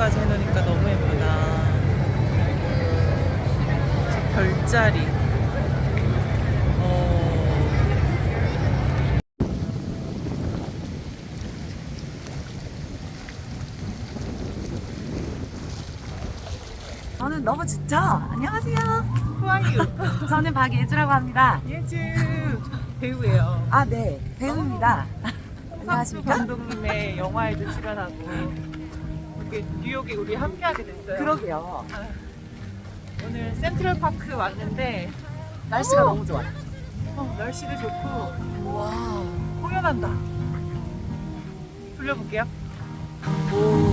조명까지 해놓으니까 너무 예쁘다. 저 별자리. 어, 저는 너무 좋죠. 안녕하세요. You? 저는 박예주라고 합니다. 예주 배우예요. 아, 네. 배우입니다. 홍상수 안녕하십니까? 감독님의 영화에도 출연하고 이렇게 뉴욕에 우리 함께하게 됐어요. 그러게요. 오늘 센트럴 파크 왔는데 날씨가 너무 좋아요. 어, 날씨도 좋고 와. 공연한다. 돌려볼게요. 와,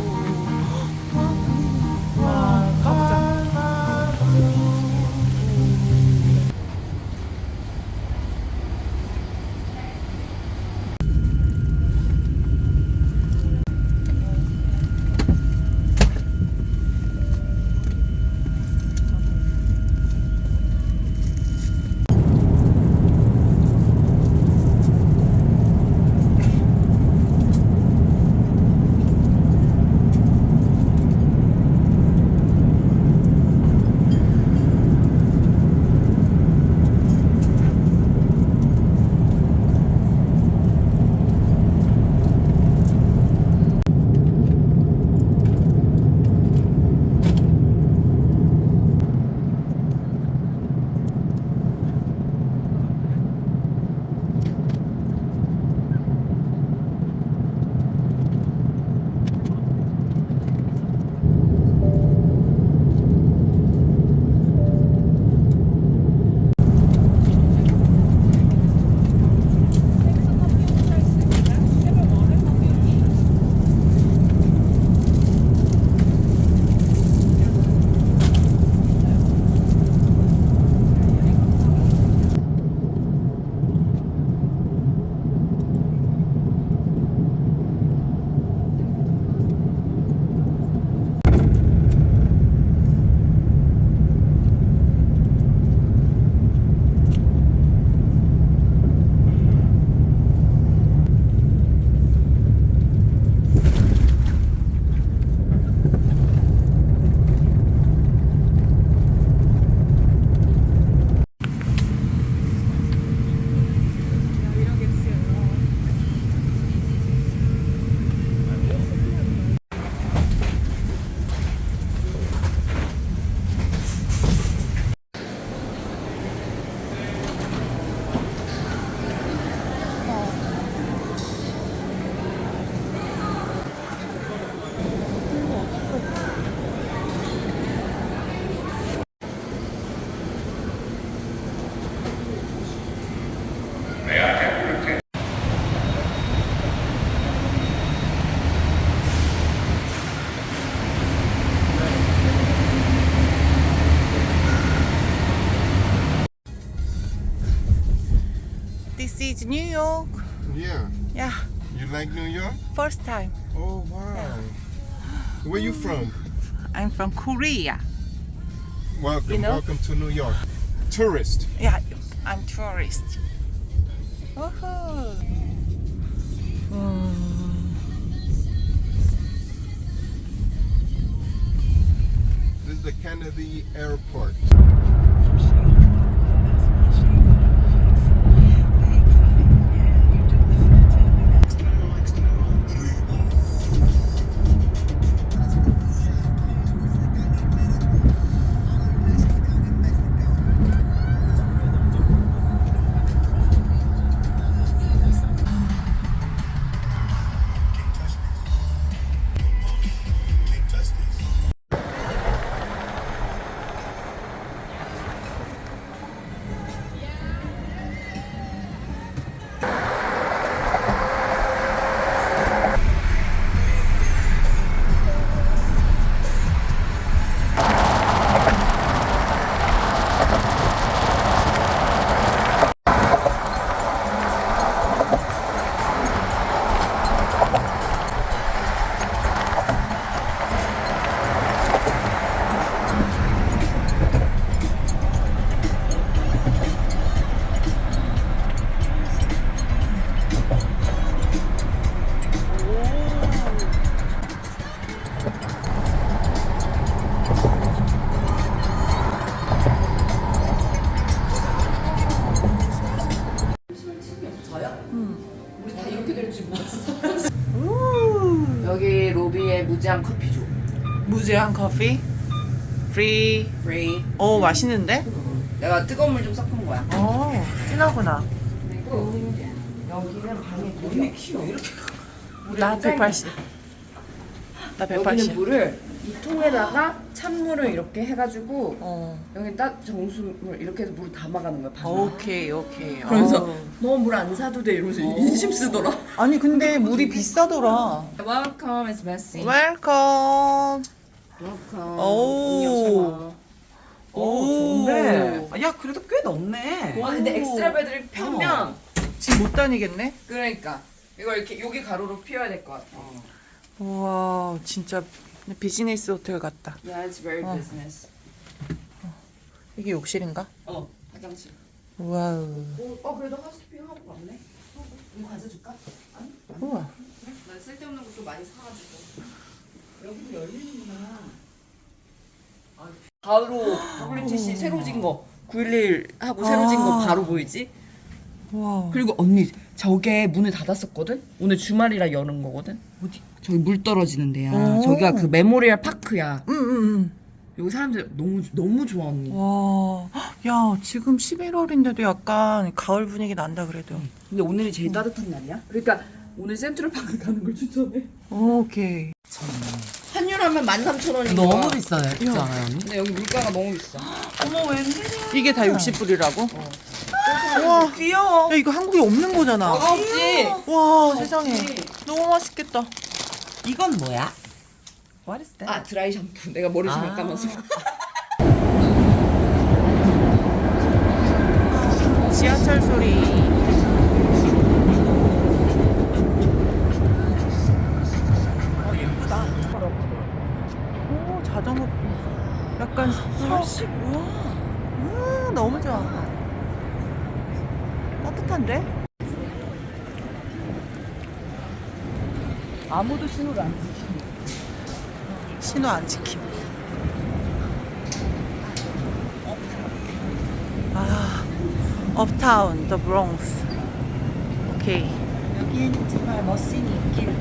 is New York. Yeah. Yeah, You like New York? first time. Oh wow. Where you from? I'm from Korea. Welcome, You know? welcome to New York. Tourist. Yeah, I'm tourist. Woohoo. This is the Kennedy Airport. 커피. 프리. 프리. 오 맛있는데? 내가 뜨거운 물 좀 섞은 거야. 어 진하구나. 그리고 여기는 방에 돈이 키워 이렇게. 나 180. 나 여기는 180. 물을 이 통에다가 찬물을 이렇게 해가지고 어. 여기 딱 정수물 이렇게 해서 물을 담아가는 거야. 방에. 오케이 오케이. 그러면서 어. 너물 안 사도 돼 이러면서 인심 쓰더라. 아니 근데 물이 비싸더라. Welcome, it's messy. 웰컴. 오. 오. 좋네. 야 그래도 꽤 넓네. 와 근데 엑스트라 베드를 펴면 지금 못 다니겠네? 그러니까 이거 이렇게 여기 가로로 피워야 될 것 같아. 우와 진짜 비즈니스 호텔 같다. Yeah, it's very 어. business. 이게 욕실인가? 어, 화장실. 와우. 어, 어 그래도 하우스핑 하고 왔네. 어, 이거 가져줄까? 아니, 우와. 난 쓸데없는 것도 많이 사가지고. 여기도 열리는구나. 바로 WTC 새로 진 거. 911 하고 새로 진 거 아. 바로 보이지? 와. 그리고 언니 저게 문을 닫았었거든? 오늘 주말이라 여는 거거든? 어디? 저기 물 떨어지는 데야. 오. 저기가 그 메모리얼 파크야. 응응응. 여기 사람들 너무 너무 좋아 언니. 와. 야 지금 11월인데도 약간 가을 분위기 난다 그래도. 근데 오늘이 제일 따뜻한 날이야? 그러니까 오늘 센트럴 파크 가는 걸 추천해. 오케이. 환율 하면 13,000원인 거야. 너무 비싸네. 그렇지 않아요 언니? 근데 여기 물가가 너무 비싸. 어머 웬일이야. 이게 다 60불이라고? 와 귀여워. 야 이거 한국에 없는 거잖아. 없지. 와 세상에. 너무 맛있겠다. 이건 뭐야? What is that? 아 드라이 샴푸. 내가 머리 좀 아. 감아서. 지하철 소리. 약간 서. 음 너무 좋아. 따뜻한데? 아무도 신호를 안 지. 신호 안 지킴. 아, 업타운, 더 브롱스. 오케이. 여기에는 정말 머신이 있길.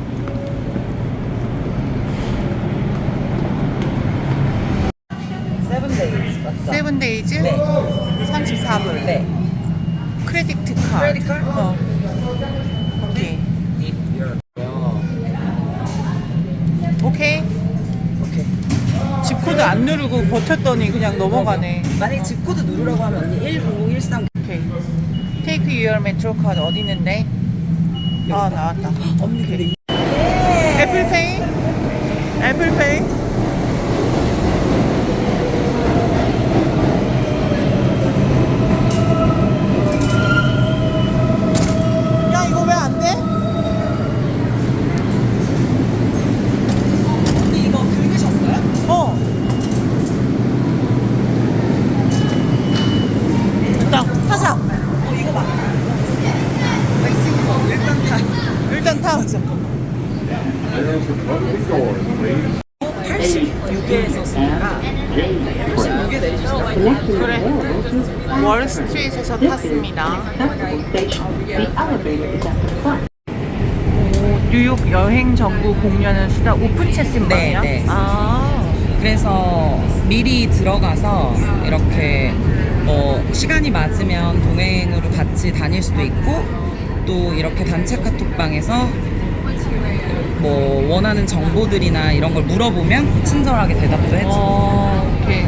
세븐 데이즈 맞죠? 세븐 데이즈? 34불. 네. 크레디트 카드. 크레디트 카드? 어. 오케이. 오케이. 오케이. 집 코드 안 누르고 버텼더니 그냥 넘어가네. 만약에 집 코드 누르라고 하면 언니 10013 오케이. 테이크 유얼 메트로 카드 어디 있는데? 아 나왔다. 언니 근데 이- 애플페이? 애플페이? 야 이거 왜 안 돼? 언니 이거 긁으셨어요? 어. 일단 타자. 어 이거 봐. 멕시코 일단 다 일단 타. 86에서 쓰니까 86에 내리셨어요. 그래. 월스트리트에서 탔습니다. 오, 뉴욕 여행 정보 공유하는 수다 오픈 채팅방이야? 네, 네. 아. 그래서 미리 들어가서 이렇게 뭐 시간이 맞으면 동행으로 같이 다닐 수도 있고 또 이렇게 단체 카톡방에서 뭐 원하는 정보들이나 이런 걸 물어보면 친절하게 대답도 해주고 어, 오케이.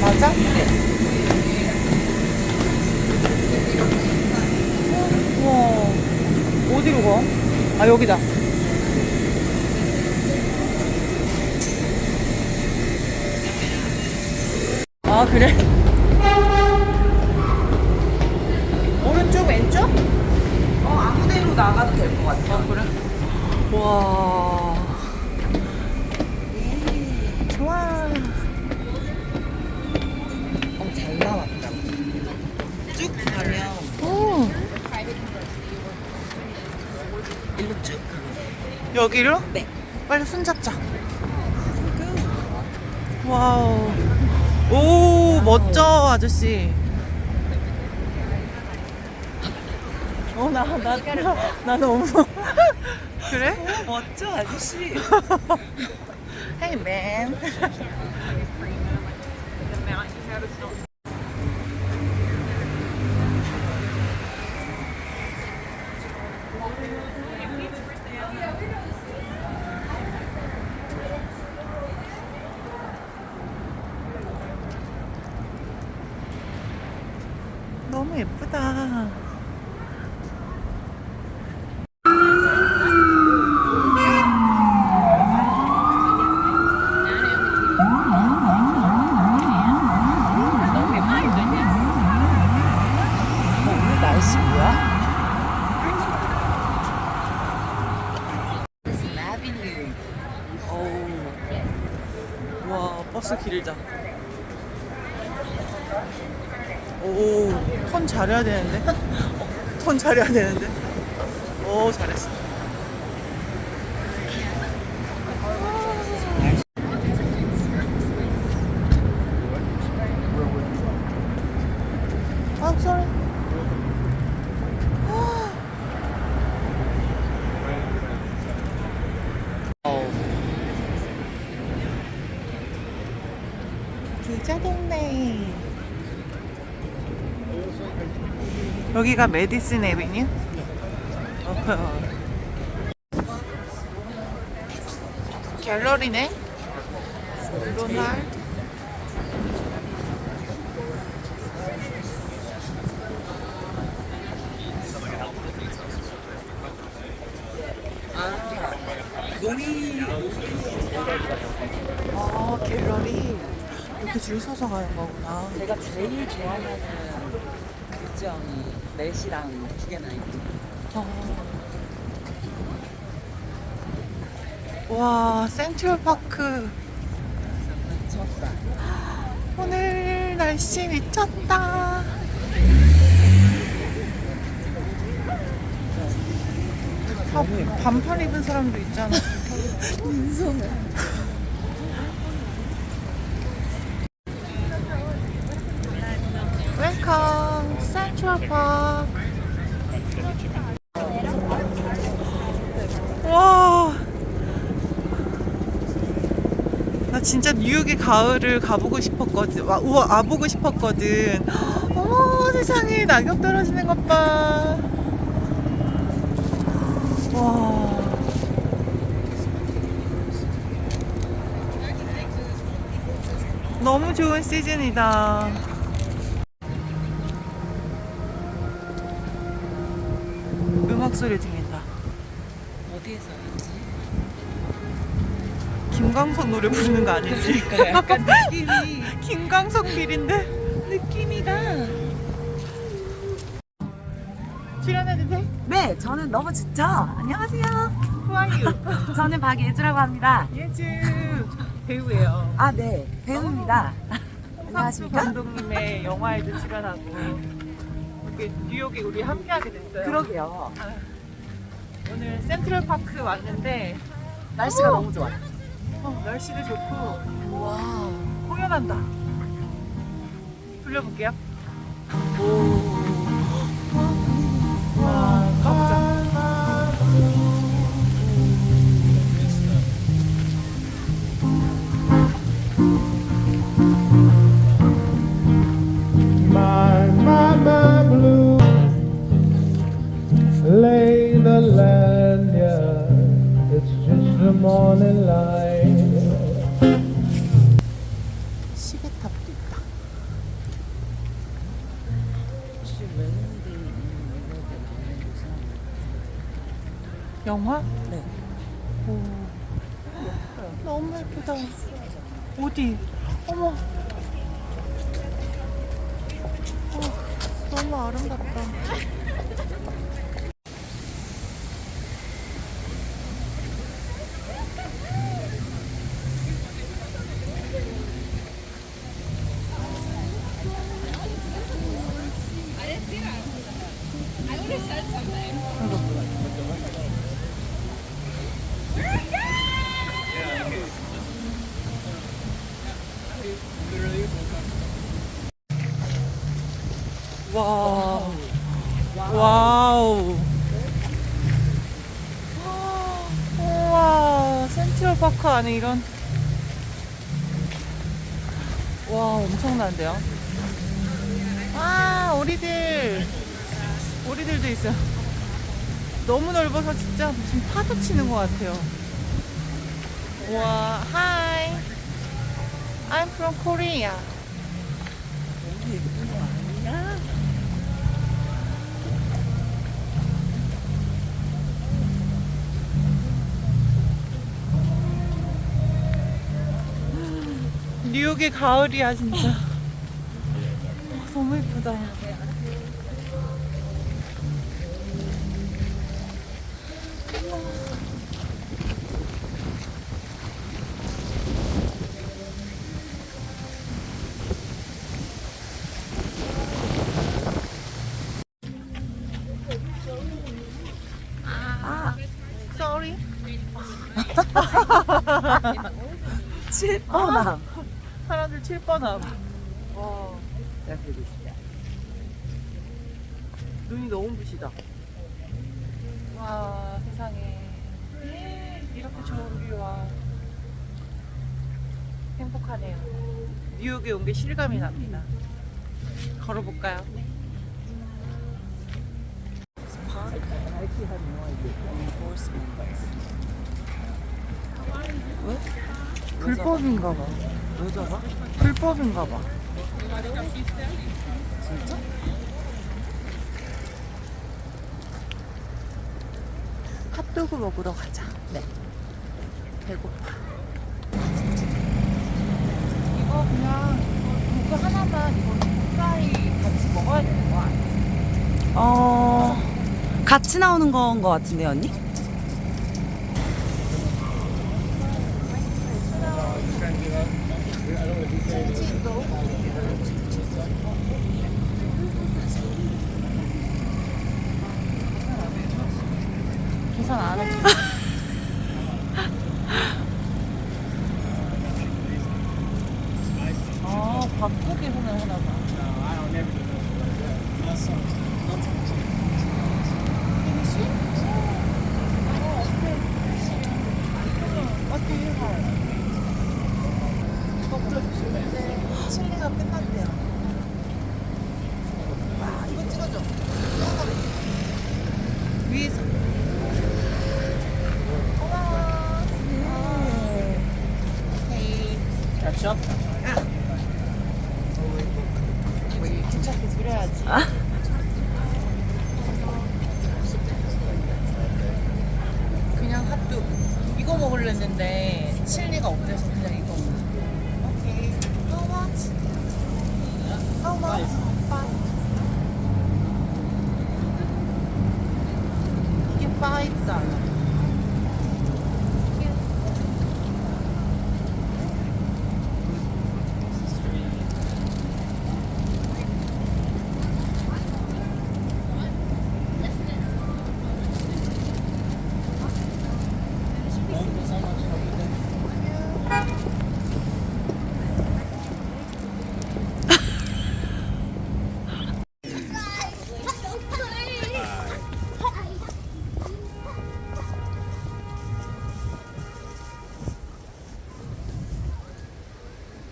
맞아? 네. 우와. 어디로 가? 아, 여기다. 그래? 오른쪽, 왼쪽? 어 아무데로 나가도 될 것 같아. 아 그래? 와. 좋아. 어, 잘 나왔다. 쭉 가면 오. 일로 쭉 여기로? 네. 빨리 손 잡자. 와우. 오, 멋져, 아저씨. 어, 나, 나, 나, 나 너무. 그래? 멋져 아저씨. Hey, man. 너무 예쁘다. 오늘 날씨 뭐야? 어우. 와, 버스 길다. 오, 턴 잘해야 되는데? 턴 잘해야 되는데? 오, 잘했어. 아, sorry. 부자 동네. 여기가 메디슨 에비뉴? 어, 갤러리네? 로날드? 농이 아, 갤러리. 이렇게 줄 서서 가는 거구나. 제가 제일 좋아하는 뮤지엄이 넷이랑 두 개나 있고. 와, 센트럴파크. 미쳤다. 오늘 날씨 미쳤다. 아, 반팔 입은 사람도 있잖아. 웰컴 센트럴파크. 와. 나 진짜 뉴욕의 가을을 가보고 싶었거든. 와, 우와, 와보고 싶었거든. 어머, 세상에, 낙엽 떨어지는 것 봐. 와. 너무 좋은 시즌이다. 소리 들린다. 어디에서 했지? 김광석 노래 부르는 거 아니지? 그러니까 약간 느낌이 김광석 빌인데 느낌이가. 출연해도 돼? 네, 저는 너무 좋죠. 안녕하세요. You? 저는 박예주라고 합니다. 예주 배우예요. 아, 네, 배우입니다. 성수 안녕하십니까? 감독님의 영화에도 출연하고 이렇게 뉴욕에 우리 함께하게 됐어요. 그러게요. 오늘 센트럴 파크 왔는데 날씨가 너무 좋아요. 어, 날씨도 좋고 와. 공연한다. 돌려볼게요. 와, 영화? 네. 오. 너무 예쁘다. 어디? 어머. 어, 너무 아름답다. 와. 와. 와우. 우와, 센트럴 파크 안에 이런. 와, 엄청난데요? 아, 오리들. 오리들도 있어요. 너무 넓어서 진짜 무슨 파도 치는 것 같아요. 와, hi. I'm from Korea. 뉴욕의 가을이야 진짜. 와, 너무 예쁘다. 아, sorry. 7번함. 사람들 7번함. 와, 눈이 너무 부시다. 와, 세상에. 이렇게 좋은 뷰와 행복하네요. 뉴욕에 온 게 실감이 납니다. 걸어볼까요? 불법인가 봐. 왜 저거? 불법인가 봐. 진짜? 핫도그 먹으러 가자. 네. 배고파. 이거 그냥 이거 도그 하나만 이거 프라이 같이 먹어야 되는 거 아니지? 어 같이 나오는 건 거 같은데 언니? 계산 안 해줘. 아, 바꾸 계산을 하나 봐. 칠리가 끝났대요. 와, 이거 찍어줘. 위에서. 괜찮게 드려야지. 그냥 핫도그. 이거 먹으려는데 칠리가 없대서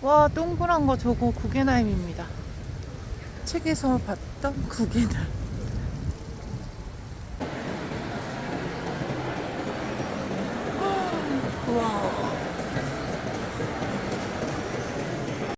와 동그란 거 저거 구겐하임입니다. 책에서 봤던 구겐하임.